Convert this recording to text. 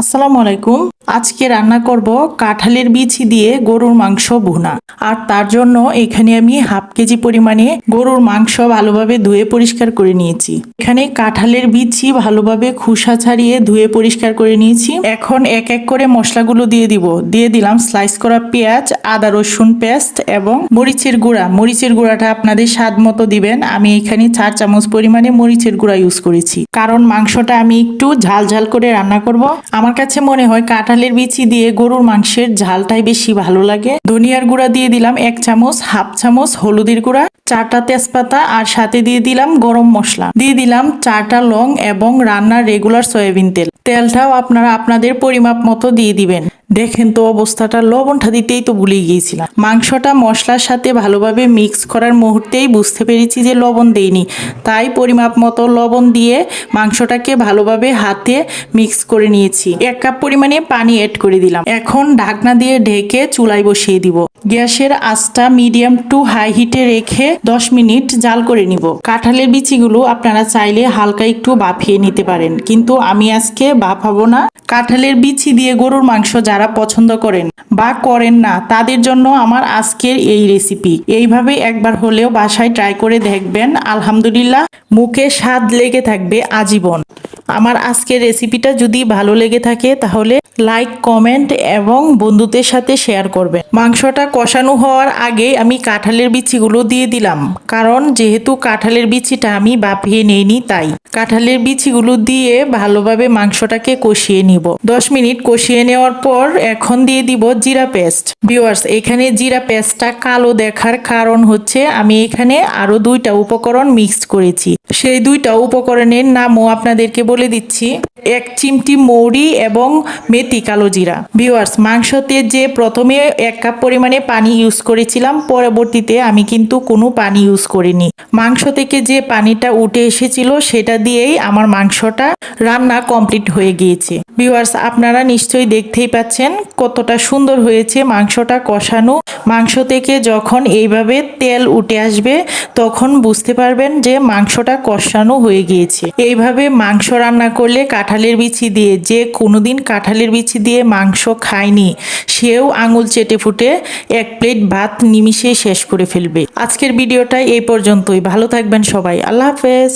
আসসালামু আলাইকুম। আজকে রান্না করব কাঁঠালের বিচি দিয়ে গরুর মাংস ভুনা। আর তার জন্য এখানে আমি হাফ কেজি পরিমাণে গরুর মাংস ভালোভাবে ধুয়ে পরিষ্কার করে নিয়েছি। এখানে কাঁঠালের বিচি ভালোভাবে খোসা ছাড়িয়ে ধুয়ে পরিষ্কার করে নিয়েছি। এখন এক এক করে মশলাগুলো দিয়ে দিব। দিয়ে দিলাম স্লাইস করা পেঁয়াজ, আদা, রসুন পেস্ট এবং মরিচের গুঁড়া। মরিচের গুঁড়াটা আপনাদের স্বাদ মতো দিবেন। আমি এখানে চার চামচ পরিমাণে মরিচের গুঁড়া ইউজ করেছি। কারণ মাংসটা আমি একটু ঝাল ঝাল করে রান্না করব। আমার কাছে মনে হয় কাঁঠালের বিচি দিয়ে গরুর মাংসের ঝালটাই বেশি ভালো লাগে। ধনিয়ার গুঁড়া দিয়ে দিলাম এক চামচ, হাফ চামচ হলুদের গুঁড়া, চারটা তেজপাতা আর সাথে দিয়ে দিলাম গরম মশলা। দিয়ে দিলাম চারটা লং এবং রান্নার রেগুলার সয়াবিন তেল। তেলটাও আপনারা আপনাদের পরিমাপ মতো দিয়ে দিবেন। দেখেন তো অবস্থাটা, লবণটা দিতেই তো ভুলে গিয়েছিলাম। মাংসটা, মশলার সাথে ভালোভাবে মিক্স করার মুহূর্তেই বুঝতে পেরেছি যে লবণ দেইনি। তাই পরিমাপ মতো লবণ দিয়ে মাংসটাকে ভালোভাবে হাতে মিক্স করে নিয়েছি। এক কাপ পরিমাণে পানি অ্যাড করে দিলাম। এখন ঢাকনা দিয়ে ঢেকে চুলায় বসিয়ে দিব। গ্যাসের আঁচটা মিডিয়াম টু হাই হিটে রেখে দশ মিনিট জাল করে নিব। কাঁঠালের বিচিগুলো আপনারা চাইলে হালকা একটু বাফিয়ে নিতে পারেন। কিন্তু আমি আজকে বাফাবো না। কাঁঠালের বিচি দিয়ে গরুর মাংস যারা পছন্দ করেন বা করেন না, তাদের জন্য আমার আজকের এই রেসিপি এইভাবে একবার হলেও বাসায় ট্রাই করে দেখবেন, আলহামদুলিল্লাহ মুখে স্বাদ লেগে থাকবে আজীবন। আমার আজকের রেসিপিটা যদি ভালো লেগে থাকে তাহলে লাইক কমেন্ট এবং বন্ধুদের সাথে শেয়ার করবেন। মাংসটা কষানো হওয়ার আগে আমি কাঁঠালের বিচিগুলো দিয়ে দিলাম। কারণ যেহেতু কাঁঠালের বিচিটা আমি বাপিয়ে নেইনি তাই। কাঁঠালের বিচিগুলো দিয়ে ভালোভাবে মাংসটাকে কষিয়ে নিব। দশ মিনিট কষিয়ে নেওয়ার পর এখন দিয়ে দিব জিরা পেস্ট। ভিউয়ার্স এখানে জিরা পেস্টটা কালো দেখার কারণ হচ্ছে আমি এখানে আরও দুইটা উপকরণ মিক্স করেছি। সেই দুইটা উপকরণের নামও আপনাদেরকে বলে দিচ্ছি। এক চিমটি মৌরি এবং মেথি কালো জিরা। ভিউয়ার্স মাংসতে যে প্রথমে এক কাপ পরিমাণে পানি ইউজ করেছিলাম, পরবর্তীতে আমি কিন্তু কোনো পানি ইউজ করিনি। মাংস থেকে যে পানিটা উঠে এসেছিল, সেটা দিয়েই আমার মাংসটা রান্না কমপ্লিট হয়ে গিয়েছে। ভিউয়ার্স আপনারা নিশ্চয়ই দেখতেই পাচ্ছেন কতটা সুন্দর হয়েছে মাংসটা কষানো। মাংস থেকে যখন এইভাবে তেল উঠে আসবে, তখন বুঝতে পারবেন যে মাংসটা কষানো হয়ে গিয়েছে। এইভাবে মাংস রান্না করলে কাঁঠালের বিচি দিয়ে, যে কোনোদিন কাঁঠালের বিচি দিয়ে মাংস খায়নি, সেও আঙুল চেটে ফুটে এক প্লেট ভাত নিমিষে শেষ করে ফেলবে। আজকের ভিডিওটা এই পর্যন্তই। ভালো থাকবেন সবাই। আল্লাহ হাফেজ।